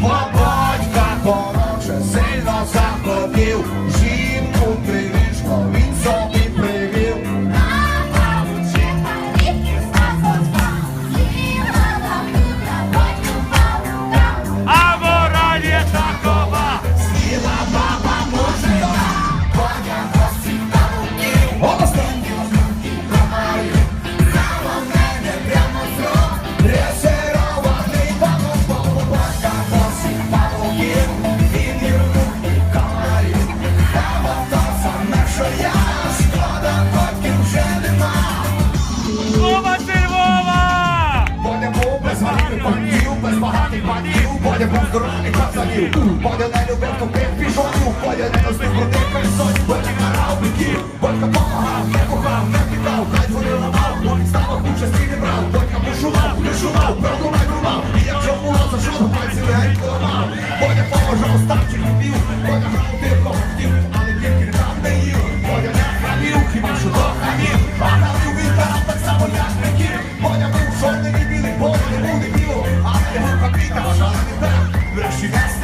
Robótica com sem nossa bandeira. панів, без багатих панів, Бодя був здоровий та залів, Бодя не любив тупих пішонів, Бодя не носив крутих персонів, Бодя карав биків, Бодька помагав, не кохав, не піддав, хай дворі ламав, бо від ставок участі не брав, Бодька бушував, бушував, правду не рубав, і якщо було за що, пальці легенько ламав, Бодя поважав, ставчик любів, Бодя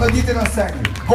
Afrodite na série.